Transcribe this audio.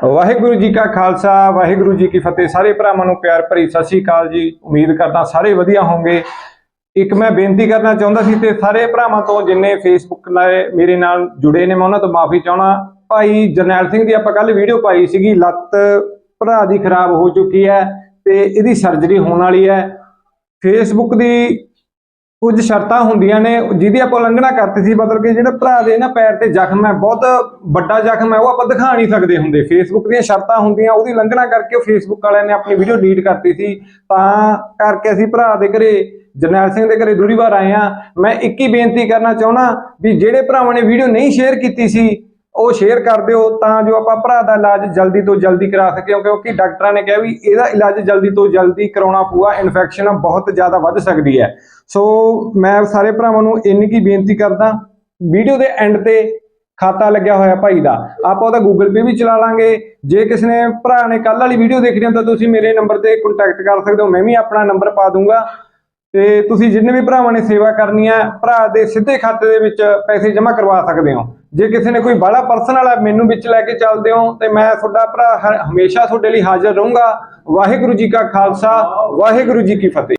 ਵਾਹਿਗੁਰੂ ਜੀ ਕਾ ਖਾਲਸਾ, ਵਾਹਿਗੁਰੂ ਜੀ ਕੀ ਫਤਿਹ। ਸਾਰੇ ਭਰਾਵਾਂ ਨੂੰ ਪਿਆਰ ਭਰੀ ਸਤਿ ਸ਼੍ਰੀ ਅਕਾਲ ਜੀ। ਉਮੀਦ ਕਰਦਾ ਸਾਰੇ ਵਧੀਆ ਹੋਵੋਗੇ। ਇੱਕ ਮੈਂ ਬੇਨਤੀ ਕਰਨਾ ਚਾਹੁੰਦਾ ਸੀ ਤੇ ਸਾਰੇ ਭਰਾਵਾਂ ਤੋਂ ਜਿੰਨੇ ਫੇਸਬੁੱਕ ਨਾਲ ਮੇਰੇ ਨਾਲ ਜੁੜੇ ਨੇ, ਮੈਂ ਉਹਨਾਂ ਤੋਂ ਮਾਫੀ ਚਾਹਣਾ ਭਾਈ ਜਰਨੈਲ ਸਿੰਘ ਦੀ ਆਪਾਂ ਕੱਲ ਵੀਡੀਓ ਪਾਈ ਸੀਗੀ, ਲੱਤ ਭਰਾ ਦੀ ਖਰਾਬ ਹੋ ਚੁੱਕੀ ਹੈ ਤੇ ਇਹਦੀ ਸਰਜਰੀ ਹੋਣ ਵਾਲੀ ਹੈ। ਫੇਸਬੁੱਕ ਦੀ ਕੁਝ ਸ਼ਰਤਾਂ ਹੁੰਦੀਆਂ ਨੇ, ਜਿਹਦੀ ਆਪਾਂ ਉਲੰਘਣਾ ਕਰਤੀ ਸੀ, ਮਤਲਬ ਕਿ ਜਿਹੜਾ ਭਰਾ ਦੇ ਨਾ ਪੈਰ ਤੇ ਜ਼ਖਮ ਹੈ, ਬਹੁਤ ਵੱਡਾ ਜ਼ਖਮ ਹੈ, ਉਹ ਆਪਾਂ ਦਿਖਾ ਨਹੀਂ ਸਕਦੇ ਹੁੰਦੇ। ਫੇਸਬੁੱਕ ਦੀਆਂ ਸ਼ਰਤਾਂ ਹੁੰਦੀਆਂ, ਉਹਦੀ ਉਲੰਘਣਾ ਕਰਕੇ ਉਹ ਫੇਸਬੁੱਕ ਵਾਲਿਆਂ ਨੇ ਆਪਣੀ ਵੀਡੀਓ ਡਿਲੀਟ ਕਰਤੀ ਸੀ। ਤਾਂ ਕਰਕੇ ਅਸੀਂ ਭਰਾ ਦੇ ਘਰੇ, ਜਰਨੈਲ ਸਿੰਘ ਦੇ ਘਰੇ ਦੂਰੀ ਵਾਰ ਆਏ ਆ ਮੈਂ ਇੱਕ ਹੀ ਬੇਨਤੀ ਕਰਨਾ ਚਾਹੁੰਦਾ ਵੀ ਜਿਹੜੇ ਭਰਾਵਾਂ ਨੇ ਵੀਡੀਓ ਨਹੀਂ ਸ਼ੇਅਰ ਕੀਤੀ ਸੀ ਉਹ ਸ਼ੇਅਰ ਕਰ ਦਿਓ ਤਾਂ ਜੋ ਆਪਾਂ ਭਰਾ ਦਾ ਇਲਾਜ ਜਲਦੀ ਤੋਂ ਜਲਦੀ ਕਰਾ ਸਕੀਏ, ਕਿਉਂਕਿ ਡਾਕਟਰਾਂ ਨੇ ਕਿਹਾ ਵੀ ਇਹਦਾ ਇਲਾਜ ਜਲਦੀ ਤੋਂ ਜਲਦੀ ਕਰਾਉਣਾ ਪਊਗਾ ਇਨਫੈਕਸ਼ਨ ਬਹੁਤ ਜ਼ਿਆਦਾ ਵੱਧ ਸਕਦੀ ਹੈ। ਸੋ ਮੈਂ ਸਾਰੇ ਭਰਾਵਾਂ ਨੂੰ ਇੰਨੀ ਕੀ ਬੇਨਤੀ ਕਰਦਾ ਵੀਡੀਓ ਦੇ ਐਂਡ ਤੇ ਖਾਤਾ ਲੱਗਿਆ ਹੋਇਆ ਭਾਈ ਦਾ, ਆਪਾਂ ਉਹਦਾ ਗੂਗਲ ਪੇ ਵੀ ਚਲਾ ਲਾਂਗੇ। ਜੇ ਕਿਸੇ ਨੇ, ਭਰਾ ਨੇ ਕੱਲ ਵਾਲੀ ਵੀਡੀਓ ਦੇਖਣੀ ਤਾਂ ਤੁਸੀਂ ਮੇਰੇ ਨੰਬਰ ਤੇ ਕੰਟੈਕਟ ਕਰ ਸਕਦੇ ਹੋ, ਮੈਂ ਵੀ ਆਪਣਾ ਨੰਬਰ ਪਾ ਦੂੰਗਾ। ਤੇ ਤੁਸੀਂ ਜਿੰਨੇ ਵੀ ਭਰਾਵਾਂ ਨੇ ਸੇਵਾ ਕਰਨੀ ਹੈ ਭਰਾ ਦੇ ਸਿੱਧੇ ਖਾਤੇ ਦੇ ਵਿੱਚ ਪੈਸੇ ਜਮ੍ਹਾਂ ਕਰਵਾ ਸਕਦੇ ਹੋ। ਜੇ ਕਿਸੇ ਨੇ ਕੋਈ ਬਾਲਾ ਪਰਸਨਲ ਹੈ ਮੈਨੂੰ ਵਿੱਚ ਲੈ ਕੇ ਚੱਲਦੇ ਹੋ, ਤੇ ਮੈਂ ਤੁਹਾਡਾ ਭਰਾ ਹਮੇਸ਼ਾ ਤੁਹਾਡੇ ਲਈ ਹਾਜ਼ਰ ਰਹੂੰਗਾ। ਵਾਹਿਗੁਰੂ ਜੀ ਕਾ ਖਾਲਸਾ, ਵਾਹਿਗੁਰੂ ਜੀ ਕੀ ਫਤਿਹ।